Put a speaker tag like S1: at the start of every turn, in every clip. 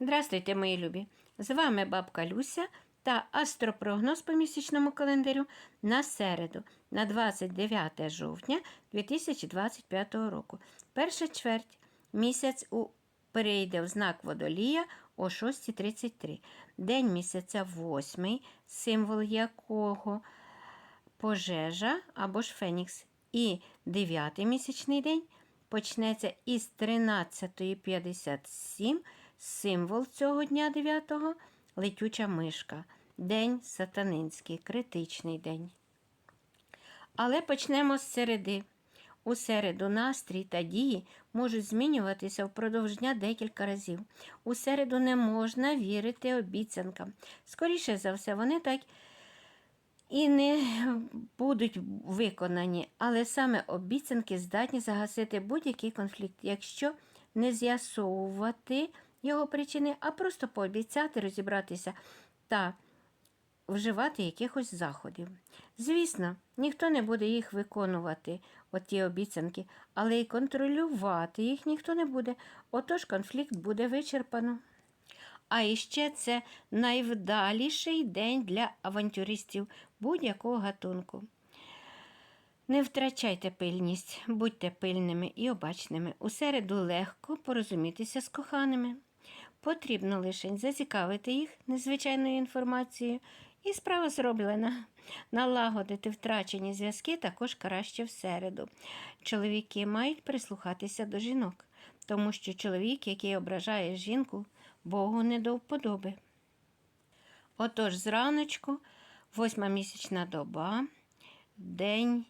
S1: Здравствуйте, мої любі! З вами бабка Люся та астропрогноз по місячному календарю на середу, на 29 жовтня 2025 року. Перша чверть місяць у перейде в знак водолія о 6.33. День місяця 8, символ якого пожежа або ж фенікс. І 9 місячний день почнеться із 13.57. Символ цього дня 9 летюча мишка. День сатанинський, критичний день. Але почнемо з середи. У середу настрій та дії можуть змінюватися впродовж дня декілька разів. У середу не можна вірити обіцянкам. Скоріше за все, вони так і не будуть виконані, але саме обіцянки здатні загасити будь-який конфлікт, якщо не з'ясовувати його причини, а просто пообіцяти розібратися та вживати якихось заходів. Звісно, ніхто не буде їх виконувати, оті обіцянки, але й контролювати їх ніхто не буде, отож конфлікт буде вичерпано. А іще це найвдаліший день для авантюристів будь-якого гатунку. Не втрачайте пильність, будьте пильними і обачними. У середу легко порозумітися з коханими. Потрібно лише зацікавити їх незвичайною інформацією, і справа зроблена. Налагодити втрачені зв'язки також краще в середу. Чоловіки мають прислухатися до жінок, тому що чоловік, який ображає жінку, Богу не до вподоби. Отож, зраночку, восьма місячна доба, день,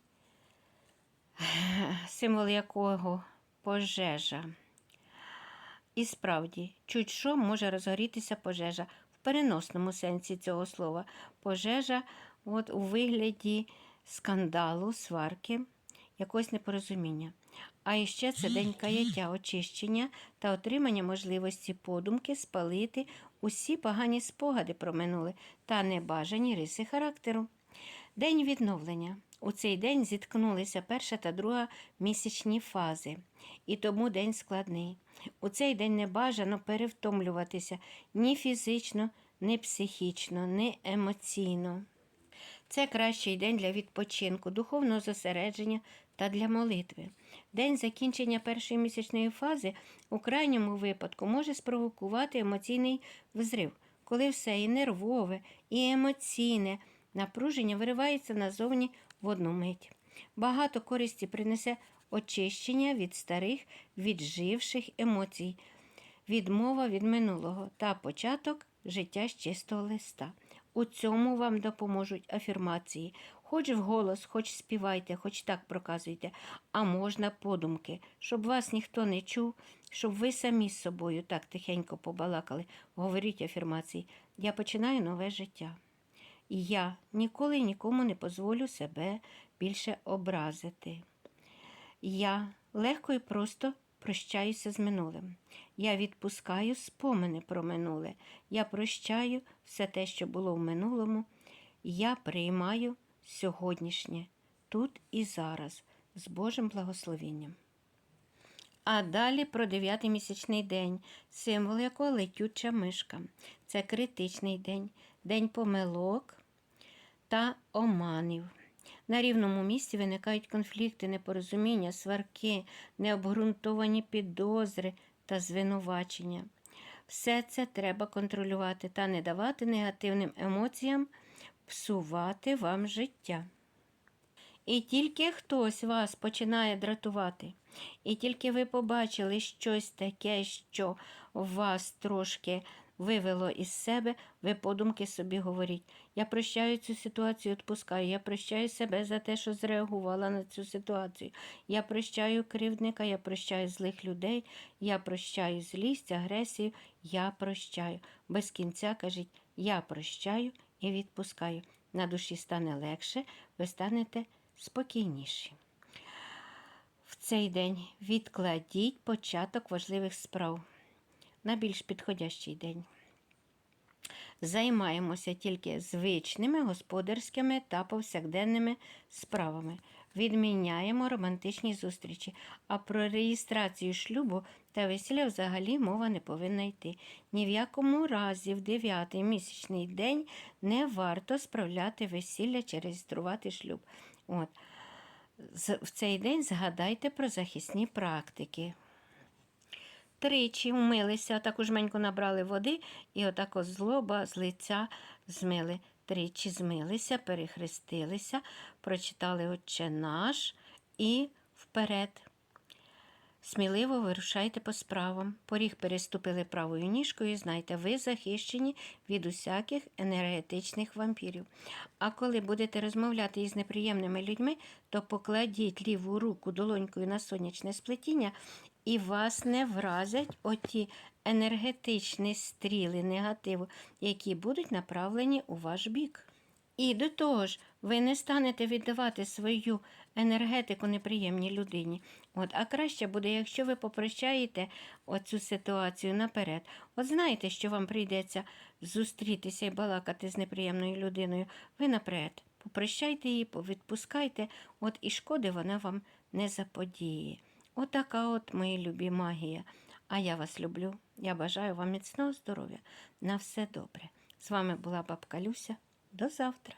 S1: символ якого пожежа. І справді, чуть що може розгорітися пожежа в переносному сенсі цього слова. Пожежа от, у вигляді скандалу, сварки, якогось непорозуміння. А іще це день каяття, очищення та отримання можливості подумки спалити усі погані спогади про минуле та небажані риси характеру. День відновлення. У цей день зіткнулися перша та друга місячні фази, і тому день складний. У цей день не бажано перевтомлюватися ні фізично, ні психічно, ні емоційно. Це кращий день для відпочинку, духовного зосередження та для молитви. День закінчення першої місячної фази у крайньому випадку може спровокувати емоційний взрив, коли все і нервове, і емоційне напруження виривається назовні в одну мить. Багато користі принесе очищення від старих, відживших емоцій, відмова від минулого та початок життя з чистого листа. У цьому вам допоможуть афірмації. Хоч вголос, хоч співайте, хоч так проказуйте, а можна подумки, щоб вас ніхто не чув, щоб ви самі з собою так тихенько побалакали. Говоріть афірмації. Я починаю нове життя. І я ніколи нікому не дозволю себе більше образити. Я легко і просто прощаюся з минулим. Я відпускаю спомини про минуле. Я прощаю все те, що було в минулому. Я приймаю сьогоднішнє, тут і зараз, з Божим благословенням. А далі про дев'ятий місячний день, символ якого летюча мишка. Це критичний день, день помилок та оманів. На рівному місці виникають конфлікти, непорозуміння, сварки, необґрунтовані підозри та звинувачення. Все це треба контролювати та не давати негативним емоціям псувати вам життя. І тільки хтось вас починає дратувати, і тільки ви побачили щось таке, що вас трошки вивело із себе, ви подумки собі говоріть. Я прощаю цю ситуацію, відпускаю. Я прощаю себе за те, що зреагувала на цю ситуацію. Я прощаю кривдника, я прощаю злих людей, я прощаю злість, агресію, я прощаю. Без кінця кажіть, я прощаю і відпускаю. На душі стане легше, ви станете спокійніші. В цей день відкладіть початок важливих справ на більш підходящий день. займаємося тільки звичними господарськими та повсякденними справами. Відміняємо романтичні зустрічі, а про реєстрацію шлюбу та весілля взагалі мова не повинна йти. Ні в якому разі в дев'ятий місячний день не варто справляти весілля чи реєструвати шлюб. От. В цей день згадайте про захисні практики. Тричі вмилися, отаку жменьку набрали води і отако з лоба, з лиця змили. Тричі змилися, перехрестилися, прочитали Отче наш і вперед. Сміливо вирушайте по справам. Поріг переступили правою ніжкою, знайте, ви захищені від усяких енергетичних вампірів. А коли будете розмовляти із неприємними людьми, то покладіть ліву руку долонькою на сонячне сплетіння, і вас не вразять оті енергетичні стріли негативу, які будуть направлені у ваш бік. І до того ж, ви не станете віддавати свою енергетику неприємній людині. От, а краще буде, якщо ви попрощаєте оцю ситуацію наперед. От знаєте, що вам прийдеться зустрітися і балакати з неприємною людиною. Ви наперед попрощайте її, відпускайте, от і шкоди вона вам не заподіє. Отака от, мої любі магія. А я вас люблю. Я бажаю вам міцного здоров'я. На все добре. З вами була бабка Люся. До завтра.